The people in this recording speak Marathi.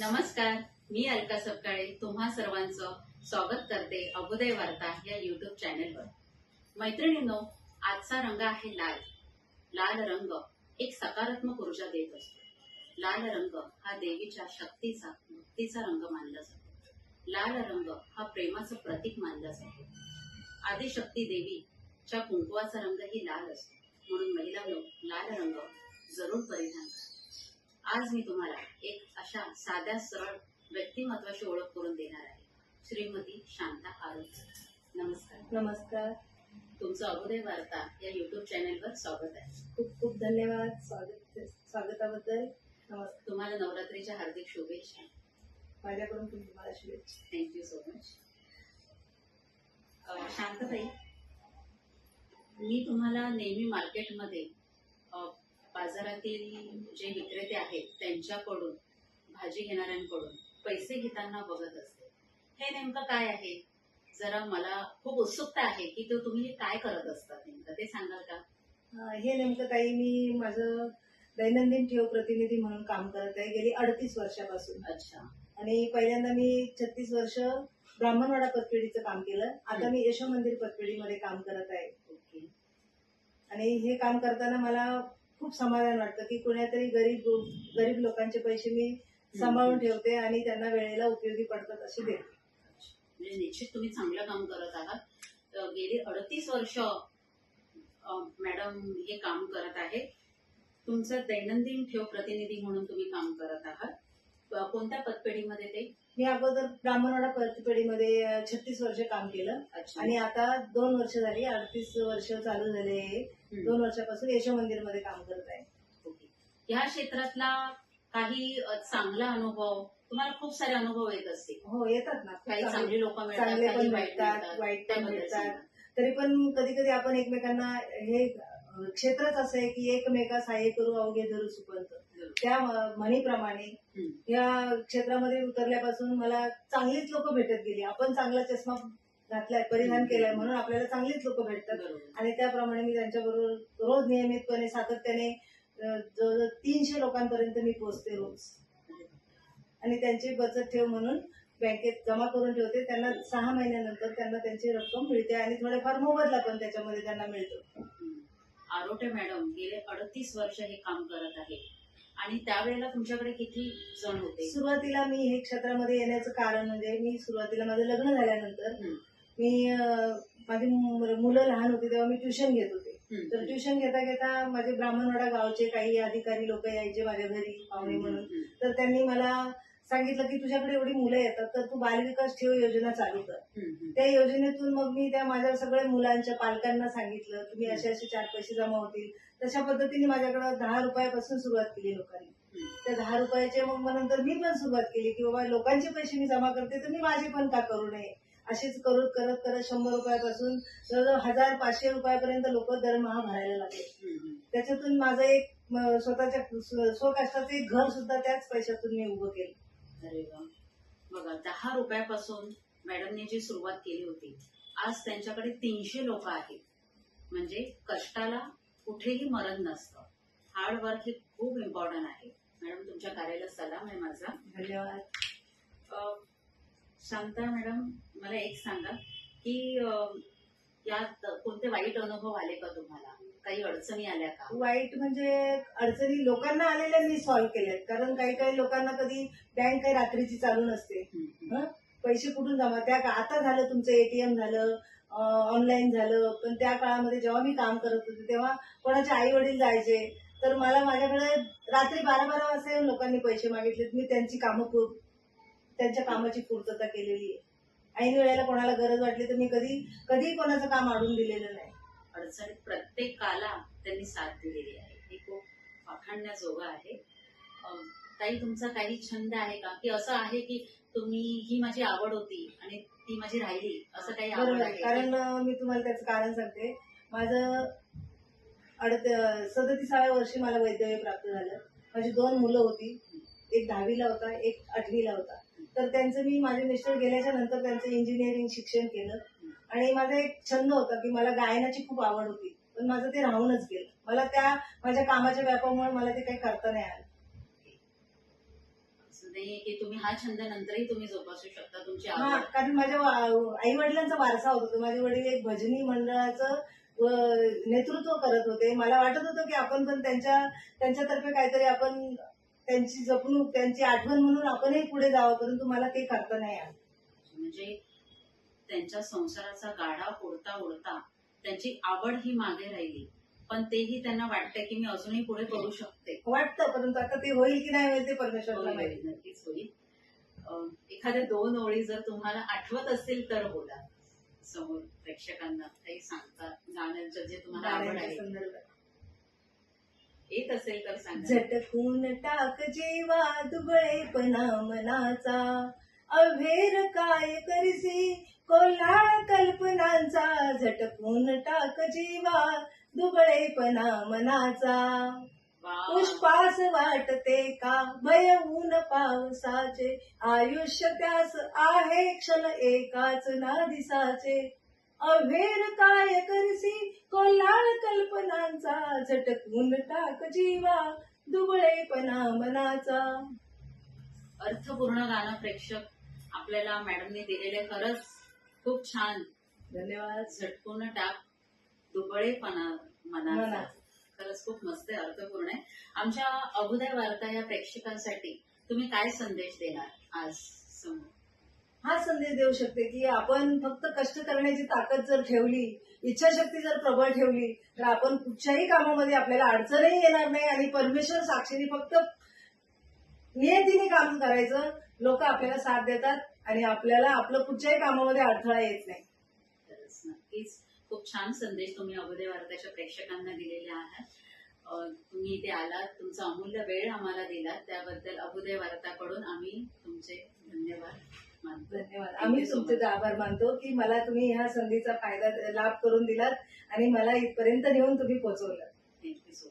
नमस्कार मी अलका सपकाळे. तुम्हा सर्वांचं स्वागत करते अभुदय वार्ता या युट्यूब चॅनेलवर मैत्रिणींनो आजचा रंग आहे लाल. लाल रंग एक सकारात्मक ऊर्जा देत असतो. लाल रंग हा देवीच्या शक्तीचा मुक्तीचा रंग मानला जातो. लाल रंग हा प्रेमाचं प्रतीक मानला जातो. आदिशक्ती देवीच्या कुंकवाचा रंग ही लाल असतो. म्हणून महिलांनो लाल रंग जरूर परिधान करा. आज मी तुम्हाला एक अशा साध्या सरळ व्यक्तिमत्वाची ओळख करून देणार आहे. श्रीमती शांता आरोग्य नमस्कार. नमस्कार. तुमचं अभुदय वार्ता या युट्यूब चॅनेलवर स्वागत आहे. खूप खूप धन्यवाद स्वागत स्वागताबद्दल. नमस्कार. तुम्हाला नवरात्रीच्या हार्दिक शुभेच्छा. माझ्याकडून तुम्हाला शुभेच्छा. थँक्यू सो मच शांतताई मी तुम्हाला नेहमी मार्केटमध्ये बाजारातील जे विक्रेते आहेत त्यांच्याकडून भाजी घेणाऱ्यांकडून पैसे घेताना बघत असते. हे नेमकं काय आहे? जरा मला खूप उत्सुकता आहे की तो तुम्ही काय करत असतात नेमकं ते सांगाल का? हे नेमकं काही मी माझं दैनंदिन ठेव प्रतिनिधी म्हणून काम करत आहे गेली अडतीस वर्षापासून. अच्छा. आणि पहिल्यांदा मी छत्तीस वर्ष ब्राह्मणवाडा पतपेढीचं काम केलं. आता. मी यशो मंदिर पतपेढीमध्ये काम करत आहे. ओके. आणि हे काम करताना मला खूप समाधान वाटतं की कोण्यातरी गरीब गरीब लोकांचे पैसे मी सांभाळून ठेवते आणि त्यांना वेळेला उपयोगी पडतात असे देते म्हणजे निश्चित तुम्ही चांगलं काम करत आहात. गेली अडतीस वर्ष मॅडम हे काम करत आहे. तुमचं दैनंदिन ठेव प्रतिनिधी म्हणून तुम्ही काम करत आहात. कोणत्या पतपेढीमध्ये ते? मी अगोदर ब्राह्मणवाडा पतपेढीमध्ये छत्तीस वर्ष काम केलं आणि आता दोन वर्ष झाली अडतीस वर्ष चालू झाले. दोन वर्षापासून यशो मंदिरमध्ये काम करत आहे. या क्षेत्रातला काही चांगला अनुभव तुम्हाला खूप सारे अनुभव येत असतील हो येतात ना काही चांगले- लोक मिळतात पण वाईट भेटतात मिळतात वाईट सांगा. तरी पण कधी कधी आपण एकमेकांना हे क्षेत्रच असं आहे की एकमेका सहाय्य करू अवघे धरू सुपंत. त्या म्हणीप्रमाणे. या क्षेत्रामध्ये उतरल्यापासून मला चांगलीच लोक भेटत गेली. आपण चांगला चष्मा घातलाय परिधान केलाय म्हणून आपल्याला चांगलीच लोक भेटतात. आणि त्याप्रमाणे मी त्यांच्याबरोबर रोज नियमितपणे सातत्याने जवळजवळ तीनशे लोकांपर्यंत मी पोहोचते रोज. आणि त्यांची बचत ठेव म्हणून बँकेत जमा करून ठेवते. त्यांना सहा महिन्यानंतर त्यांना त्यांची रक्कम मिळते आणि थोडेफार मोबदला पण त्याच्यामध्ये त्यांना मिळतो. आरोटे मॅडम गेले अडतीस वर्ष हे काम करत आहे आणि त्यावेळेला तुमच्याकडे किती जण होते सुरुवातीला मी हे क्षेत्रामध्ये येण्याचं कारण म्हणजे मी सुरुवातीला माझं लग्न झाल्यानंतर. मी माझी मुलं लहान होती तेव्हा मी ट्युशन घेत होते. तर ट्युशन घेता घेता माझे ब्राह्मणवाडा गावचे काही अधिकारी लोक यायचे माझ्या घरी पाहुणे म्हणून. तर त्यांनी मला सांगितलं की तुझ्याकडे एवढी मुलं येतात तर तू बालविकास ठेव योजना चालू कर. त्या योजनेतून मग मी त्या माझ्या सगळ्या मुलांच्या पालकांना सांगितलं तुम्ही असे असे चार पैसे जमा होतील तशा पद्धतीने माझ्याकडे दहा रुपयापासून सुरुवात केली लोकांनी. त्या दहा रुपयाचे मग मग नंतर मी पण सुरुवात केली की बाबा लोकांचे पैसे मी जमा करते तर मी माझे पण का करू नये अशीच करत करत करत शंभर रुपयापासून जवळजवळ हजार पाचशे रुपयापर्यंत लोक दरमहा भरायला लागले. त्याच्यातून माझं एक स्वतःच्या स्व- स्वकष्टाचं एक घर सुद्धा त्याच पैशातून मी उभं केलं अरे वा बघा दहा रुपयापासून मॅडमने जी सुरुवात केली होती आज त्यांच्याकडे तीनशे लोक आहेत. म्हणजे कष्टाला कुठेही मरण नसतं. हार्ड वर्क हे खूप इम्पॉर्टंट आहे. मॅडम तुमच्या कार्याला सलाम आहे माझा. धन्यवाद. शांता मॅडम मला एक सांगा की यात कोणते वाईट अनुभव आले का तुम्हाला? काही अडचणी आल्या का? वाईट म्हणजे अडचणी लोकांना आलेल्या मी सॉल्व्ह केल्यात. कारण काही काही लोकांना कधी बँक काही रात्रीची चालू नसते. हं? पैसे कुठून जमा? त्या का- आता झालं तुमचं एटीएम झालं ऑनलाईन झालं. पण त्या काळामध्ये जेव्हा मी काम करत होते तेव्हा कोणाचे आई वडील जायचे. तर मला माझ्याकडे रात्री बारा बारा वाजता येऊन लोकांनी पैसे मागितलेत. मी त्यांची कामं पूर त्यांच्या कामाची पूर्तता केलेली आहे. ऐन वेळेला कोणाला गरज वाटली तर मी कधी कधी कोणाचं काम अडून दिलेलं नाही. अडचणीत प्रत्येकाला त्यांनी साथ दिलेली आहे. हे खूप वाखाणण्याजोगं आहे. ताई तुमचा काही छंद आहे का? की असं आहे की तुम्ही ही माझी आवड होती आणि ती माझी राहिली असं काही आवड आहे? कारण मी तुम्हाला त्याचं कारण सांगते. माझं अडत सदतीसाव्या वर्षी मला वैद्यकीय प्राप्त झालं. माझी दोन मुलं होती. एक दहावीला होता एक आठवीला होता. तर त्यांचं मी माझे मिस्टर गेल्याच्यानंतर त्यांचं इंजिनिअरिंग शिक्षण केलं. आणि माझा एक छंद होता की मला गायनाची खूप आवड होती. पण माझं ते राहूनच गेलं. मला त्या माझ्या कामाच्या व्यापामुळे मला ते काही करता नाही आलं. असं नाहीये की तुम्ही हा छंद नंतरही तुम्ही जोपासू शकता. तुमची हा आवड. कारण माझ्या आई वडिलांचा वारसा होता. तो माझे वडील एक भजनी मंडळाचं व नेतृत्व करत होते. मला वाटत होतं की आपण पण त्यांच्या त्यांच्यातर्फे काहीतरी आपण त्यांची जपणूक त्यांची आठवण म्हणून आपणही पुढे जावं परंतु मला ते करता नाही आलं. म्हणजे त्यांच्या संसाराचा गाडा ओढता ओढता त्यांची आवड ही मागे राहिली. पण तेही त्यांना वाटतं की मी अजूनही पुढे करू शकते. वाटतं परंतु आता ते होईल की नाही होईल ते परमेश्वरला होईल, माहिती. होईल, नक्कीच होईल. एखाद्या दोन ओळी जर तुम्हाला आठवत असतील तर बोला. समोर प्रेक्षकांना काही सांगता गाण्यांचं जे तुम्हाला आवड गाण्याच्या आहे. येत असेल तर सांगा. झटकून टाक जेवा दुबळेपणा मनाचा अभेर काय करसी? कोल्हाळ कल्पनांचा झटकून टाक जीवा दुबळेपणा मनाचा. पुष्पास वाटते का? भयऊन पावसाचे. आयुष्य त्यास आहे क्षण एकाच ना दिसाचे अभेर काय करसी? कोल्हाळ कल्पनांचा झटकून टाक जीवा दुबळेपणा मनाचा. अर्थपूर्ण गाणं प्रेक्षक. आपल्याला मॅडमने दिलेले खरंच खूप छान. धन्यवाद. झटकून टाक. दुबळेपणा मनाचा. खरंच खूप मस्त आहे अर्थपूर्ण आहे. आमच्या अभुदय वार्ता या प्रेक्षकांसाठी तुम्ही काय संदेश देणार आज समोर? हा संदेश देऊ शकते की आपण फक्त कष्ट करण्याची ताकद जर ठेवली इच्छाशक्ती जर प्रबळ ठेवली तर आपण कुठच्याही कामामध्ये आपल्याला अडचणही येणार नाही आणि परमेश्वर साक्षीने फक्त नियतीने काम करायचं. लोक आपल्याला साथ देतात आणि आपल्याला आपलं कुठच्याही कामामध्ये अडथळा येत नाही. तरच नक्कीच. खूप छान संदेश तुम्ही अभुदय वार्ताच्या प्रेक्षकांना दिलेले आहात तुम्ही इथे आलात तुमचा अमूल्य वेळ आम्हाला दिलात. त्याबद्दल अभुदय वार्ताकडून आम्ही तुमचे धन्यवाद धन्यवाद. आम्ही तुमचे आभार मानतो की मला तुम्ही ह्या संधीचा फायदा लाभ करून दिलात आणि मला इथपर्यंत नेऊन तुम्ही पोहोचवलं. Thank you so